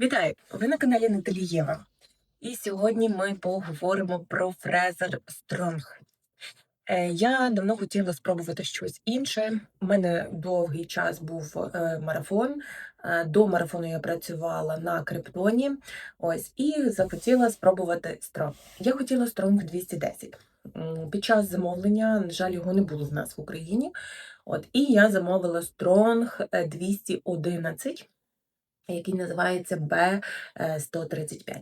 Вітаю! Ви на каналі Наталі Єва. І сьогодні ми поговоримо про фрезер Стронг. Е, Я давно хотіла спробувати щось інше. У мене довгий час був е, марафон. Е, До марафону я працювала на криптоні. Ось і захотіла спробувати Стронг. Я хотіла Стронг 210. М, Під час замовлення, на жаль, його не було в нас в Україні. От, і я замовила Стронг 211 який називається Б135.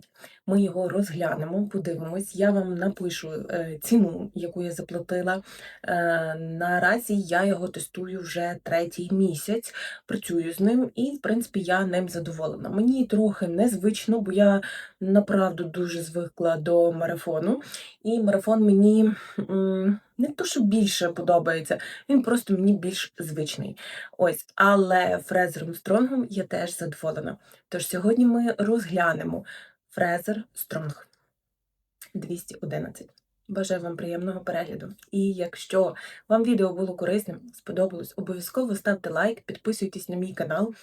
Ми його розглянемо, подивимось. Я вам напишу е, ціну, яку я заплатила. Е, Наразі я його тестую вже третій місяць, працюю з ним, і, в принципі, я ним задоволена. Мені трохи незвично, бо я направду дуже звикла до марафону. І марафон мені не то, що більше подобається, він просто мені більш звичний. Ось, але фрезером Стронгом я теж задоволена. Тож сьогодні ми розглянемо фрезер Стронг 211. Бажаю вам приємного перегляду. І якщо вам відео було корисним, сподобалось, обов'язково ставте лайк, підписуйтесь на мій канал,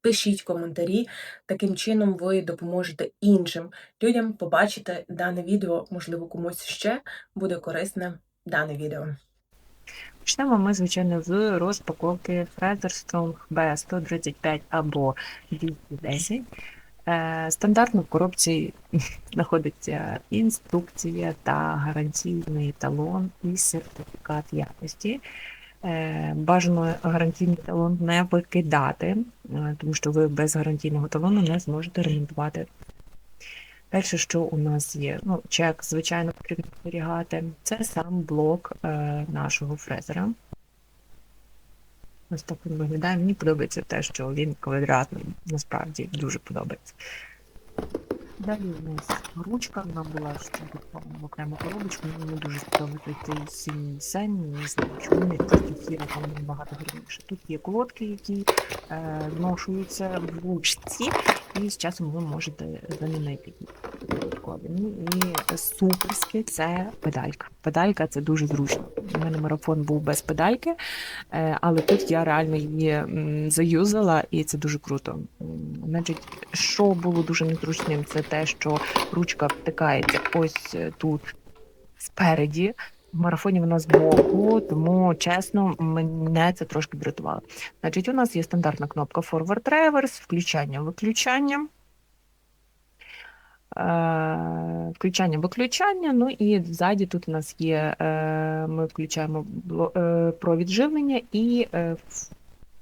пишіть коментарі. Таким чином ви допоможете іншим людям побачити дане відео. Можливо, комусь ще буде корисне дане відео. Почнемо ми, звичайно, з розпаковки Fraser Strong B135 або 210. Е, Стандартно в коробці знаходиться інструкція та гарантійний талон і сертифікат якості. Е, Бажано гарантійний талон не викидати, е, тому що ви без гарантійного талону не зможете ремонтувати. Перше, що у нас є, ну, чек, звичайно, потрібно зберігати, це сам блок е, нашого фрезера. Ось так він виглядає. Мені подобається те, що він квадратний, насправді дуже подобається. Далі у нас ручка, вона була в окрему коробочку, мені не дуже сподобається цей синій сень, не знаю, чому не просто сіра там набагато гарніше. Тут є колодки, які е, зношуються в ручці, і з часом ви можете замінити їх додаткові. Ну і суперське це педалька. Педалька це дуже зручно. У мене марафон був без педальки, е, але тут я реально її заюзала, і це дуже круто. Значить, що було дуже незручним, це те, що ручка втикається ось е, тут спереді. В марафоні вона збоку, тому чесно, мене це трошки дратувало. Значить, у нас є стандартна кнопка Forward Reverse, включання, виключання. Е, Включання. Ну і ззаді тут у нас є, ми включаємо бло- е, провід живлення і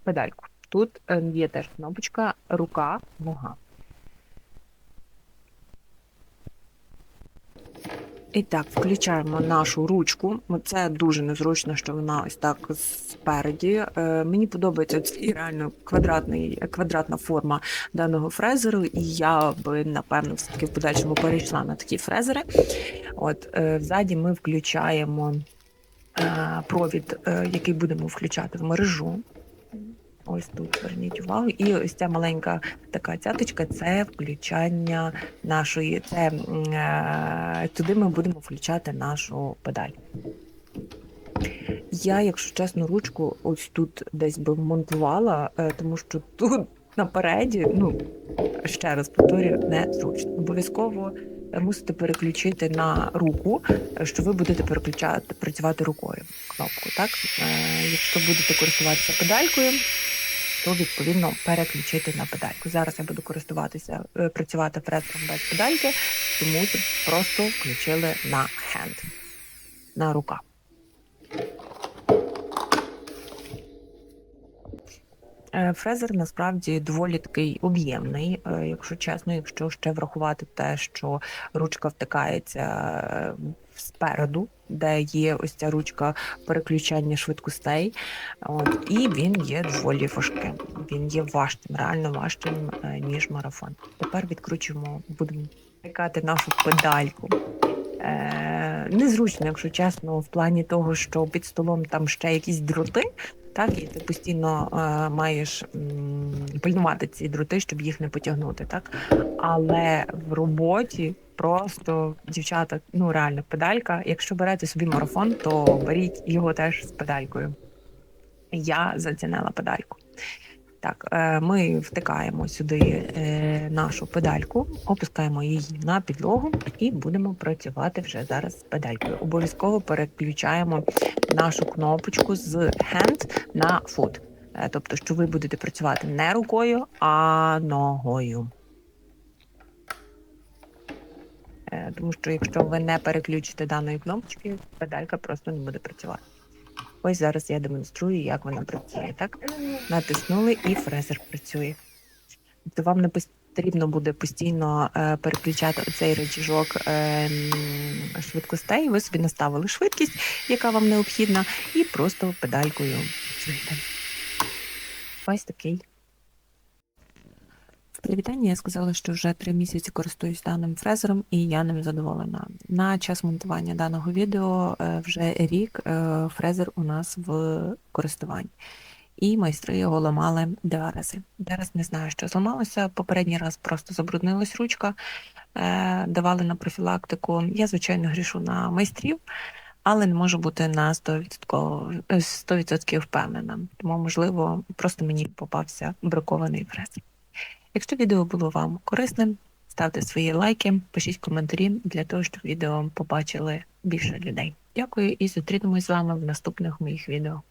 педальку. Тут є теж кнопочка рука, нога. І так, включаємо нашу ручку. Це дуже незручно, що вона ось так спереді. Е, мені подобається цей реально квадратний, квадратна форма даного фрезеру, і я би, напевно, все-таки в подальшому перейшла на такі фрезери. От, е, ззаді ми включаємо е, провід, е, який будемо включати в мережу. Ось тут зверніть увагу. І ось ця маленька така цяточка це включання нашої. Це е, туди ми будемо включати нашу педаль. Я, якщо чесно, ручку ось тут десь би монтувала, е, тому що тут напереді, ну ще раз повторюю, не зручно. Обов'язково мусите переключити на руку, що ви будете переключати працювати рукою кнопку. Так, Е, якщо будете користуватися педалькою, то відповідно переключити на педальку. Зараз я буду користуватися, е, працювати фрезером без педальки, тому просто включили на hand, на рука. Е, Фрезер насправді доволі такий об'ємний, е, якщо чесно, якщо ще врахувати те, що ручка втикається спереду, де є ось ця ручка переключання швидкостей. От, і він є доволі важким. Він є важчим, реально важчим, е, ніж марафон. Тепер відкручуємо, будемо втикати нашу педальку. Е, незручно, якщо чесно, в плані того, що під столом там ще якісь дроти, так, і ти постійно е, маєш м, пильнувати ці дроти, щоб їх не потягнути, так. Але в роботі просто дівчата, ну реально, педалька. Якщо берете собі марафон, то беріть його теж з педалькою. Я зацінила педальку. Так, е, ми втикаємо сюди е, нашу педальку, опускаємо її на підлогу і будемо працювати вже зараз з педалькою. Обов'язково переключаємо нашу кнопочку з hand на foot. Е, Тобто, що ви будете працювати не рукою, а ногою. Тому що якщо ви не переключите даної кнопочки, педалька просто не буде працювати. Ось зараз я демонструю, як вона працює. Так? Натиснули і фрезер працює. Тобто вам не потрібно буде постійно е, переключати оцей речіжок е, швидкостей. Ви собі наставили швидкість, яка вам необхідна, і просто педалькою працюєте. Ось такий. В привітанні я сказала, що вже три місяці користуюсь даним фрезером, і я ним задоволена. На час монтування даного відео е, вже рік е, фрезер у нас в користуванні. І майстри його ламали два рази. Зараз не знаю, що зламалося. Попередній раз просто забруднилась ручка, е, давали на профілактику. Я, звичайно, грішу на майстрів, але не можу бути на 100%, е, 100% впевнена. Тому, можливо, просто мені попався бракований фрезер. Якщо відео було вам корисним, ставте свої лайки, пишіть коментарі для того, щоб відео побачили більше людей. Дякую і зустрінемось з вами в наступних моїх відео.